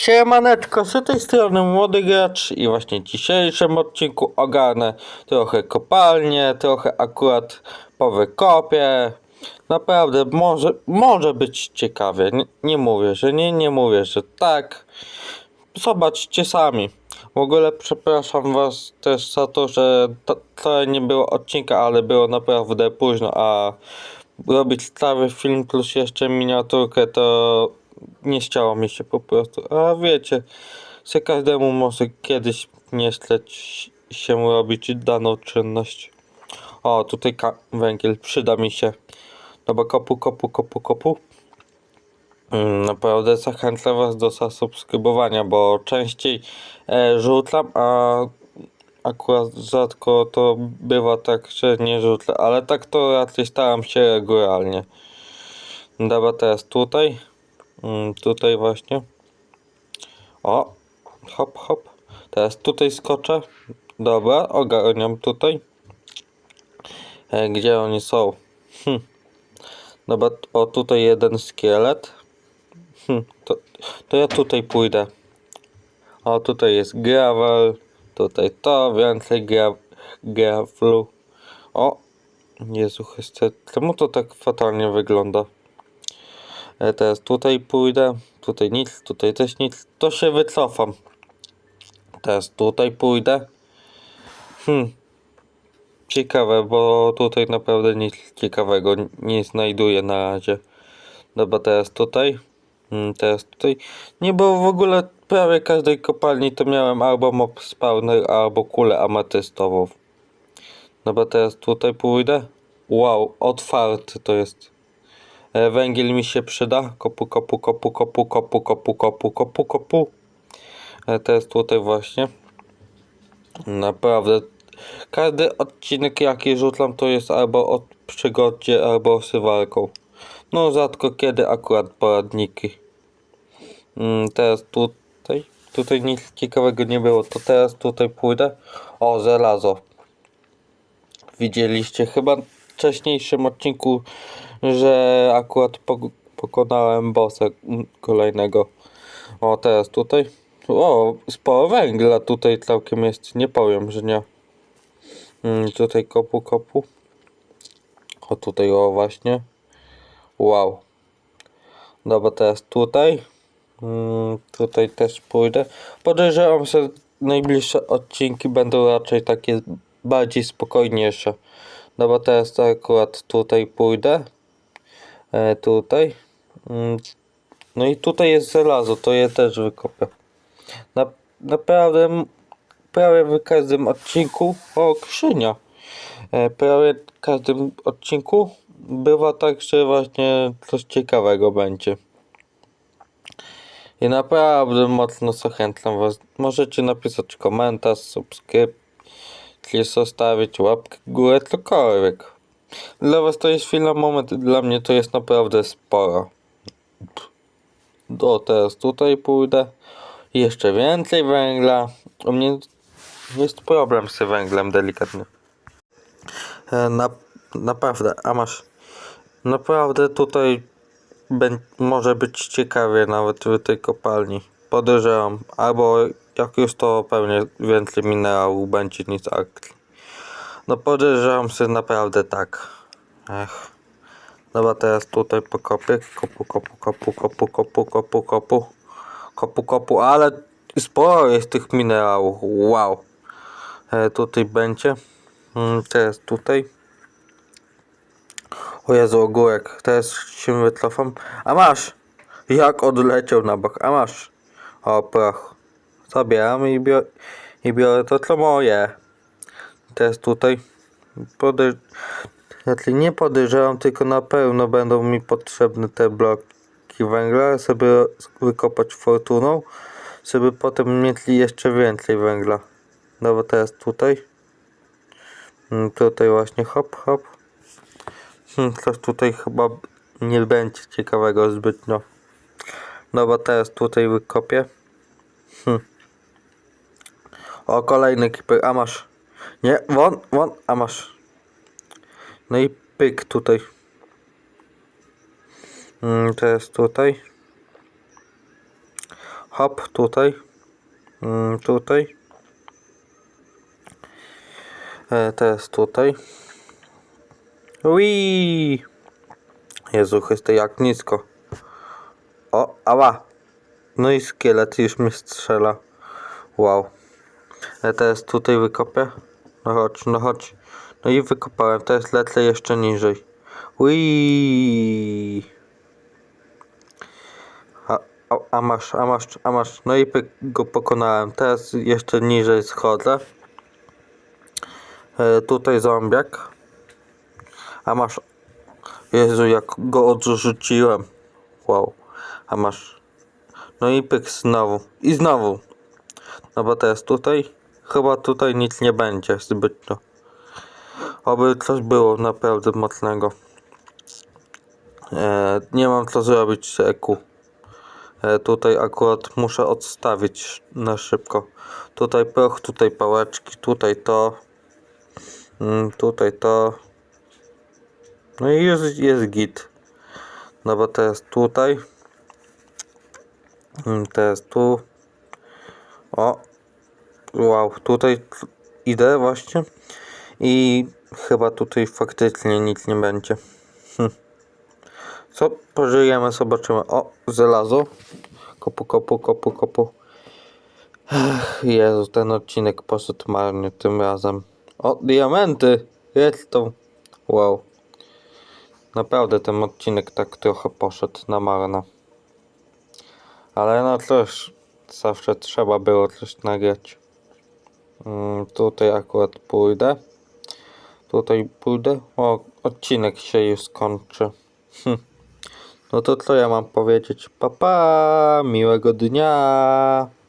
Siemaneczko, z tej strony Młody Gracz i właśnie w dzisiejszym odcinku ogarnę trochę kopalnię, trochę akurat po wykopie. Naprawdę może, może być ciekawie, nie, nie mówię, że nie, nie mówię, że tak. Zobaczcie sami. W ogóle przepraszam was też za to, że to, to nie było odcinka, ale było naprawdę późno, a robić cały film plus jeszcze miniaturkę to nie chciało mi się po prostu. A wiecie, że każdemu może kiedyś nie chcieć się robić daną czynność. O, tutaj węgiel przyda mi się. Dobra, kopu, kopu, kopu, kopu. Mm, Naprawdę zachęcam Was do zasubskrybowania, bo częściej e, rzucam, a akurat rzadko to bywa tak, że nie rzucę, ale tak to raczej staram się regularnie. Dobra, teraz tutaj. Mm, tutaj właśnie. O, hop, hop. Teraz tutaj skoczę. Dobra, ogarniam tutaj. E, gdzie oni są? Hm. Dobra, o tutaj jeden szkielet. Hm, to, to ja tutaj pójdę. O, tutaj jest gravel. Tutaj to, więcej gra, gravelu. O, Jezu Chryste, czemu to tak fatalnie wygląda? E, teraz tutaj pójdę. Tutaj nic, tutaj też nic. To się wycofam. Teraz tutaj pójdę. Hmm. Ciekawe, bo tutaj naprawdę nic ciekawego nie znajduję na razie. Dobra, teraz tutaj. Mm, Teraz tutaj. Nie, bo w ogóle prawie każdej kopalni to miałem albo mob spawner, albo kulę ametystową. Dobra, teraz tutaj pójdę. Wow, otwarty to jest. E, Węgiel mi się przyda. Kopu, kopu, kopu, kopu, kopu, kopu, kopu, kopu, kopu. E, Teraz tutaj właśnie. Naprawdę. Każdy odcinek jaki rzucam to jest albo o przygodzie, albo sywalką. No rzadko kiedy akurat poradniki. Mm, teraz tutaj. Tutaj nic ciekawego nie było. To teraz tutaj pójdę. O, żelazo. Widzieliście chyba wcześniejszym odcinku, że akurat pok- pokonałem bossa kolejnego. O, teraz tutaj. O, sporo węgla tutaj całkiem jest. Nie powiem, że nie. Mm, tutaj kopu, kopu. O, tutaj o właśnie. Wow. Dobra, teraz tutaj. Mm, tutaj też pójdę. Podejrzewam, że najbliższe odcinki będą raczej takie bardziej spokojniejsze. Dobra, teraz to akurat tutaj pójdę. E, tutaj. Mm, no i tutaj jest żelazo, to je też wykopię. Na, naprawdę prawie w każdym odcinku. O, krzynia. E, prawie w każdym odcinku bywa tak, że właśnie coś ciekawego będzie. I naprawdę mocno zachęcam Was. Możecie napisać komentarz, subskrypcję, zostawić łapkę w górę, cokolwiek. Dla Was to jest chwila, moment, dla mnie to jest naprawdę sporo. Do teraz tutaj pójdę. Jeszcze więcej węgla. U mnie jest problem z węglem delikatny. E, Na, naprawdę, a masz. Naprawdę tutaj może być ciekawie nawet w tej kopalni. Podejrzewam. Albo jak już to pewnie więcej minerałów będzie niż akcji. No podejrzewam, że naprawdę tak. Ech. Dobra, teraz tutaj pokopię. Kopu, kopu, kopu, kopu, kopu, kopu, kopu. Kopu, kopu, ale sporo jest tych minerałów. Wow. E, tutaj będzie. Mm, teraz tutaj. O Jezu, ogórek. Teraz się wycofam. A masz! Jak odleciał na bok. A masz! O, proch. Zabieram i, bior i biorę to, co moje. Teraz tutaj. Podej znaczy nie podejrzewam, tylko na pewno będą mi potrzebne te bloki węgla, żeby wykopać fortuną, żeby potem mieć jeszcze więcej węgla. Dobra, teraz tutaj. Mm, Tutaj właśnie hop, hop. Hmm, coś tutaj chyba nie będzie ciekawego zbytnio. Dobra, teraz tutaj wykopię. Hmm. O, kolejny kiper, a masz. Nie, won, won, a masz. No i pyk tutaj. Mm, teraz tutaj. hop, tutaj. Mm, tutaj. E, teraz tutaj. Ui! Jezu Chryste, jak nisko. O, ała! No i szkielet już mi strzela. Wow. Teraz tutaj wykopię. No chodź, no chodź. No i wykopałem, teraz lecę jeszcze niżej. Ui. A, a, a masz, a masz, a masz. No i go pokonałem. Teraz jeszcze niżej schodzę. E, tutaj zombiak. A masz. Jezu, jak go odrzuciłem. Wow. A masz. No i pyk znowu. I znowu. No bo teraz tutaj. Chyba tutaj nic nie będzie zbytnio. Oby coś było naprawdę mocnego. E, nie mam co zrobić z EQ. E, tutaj akurat muszę odstawić na szybko. Tutaj proch, tutaj pałeczki, tutaj to. Mm, tutaj to. No i jest, jest git. No bo teraz tutaj. Mm, Teraz tu. O. Wow, tutaj idę właśnie. I chyba tutaj faktycznie nic nie będzie. Hm. Co? Pożyjemy, zobaczymy. O, żelazo. Kopu, kopu, kopu, kopu. Ech, Jezu, ten odcinek poszedł marnie tym razem. O, diamenty! Jest to. Wow. Naprawdę ten odcinek tak trochę poszedł na marne. Ale no cóż, zawsze trzeba było coś nagrać. Mm, tutaj akurat pójdę. Tutaj pójdę. O, odcinek się już skończy. Hm. No to co ja mam powiedzieć? Pa, pa, miłego dnia.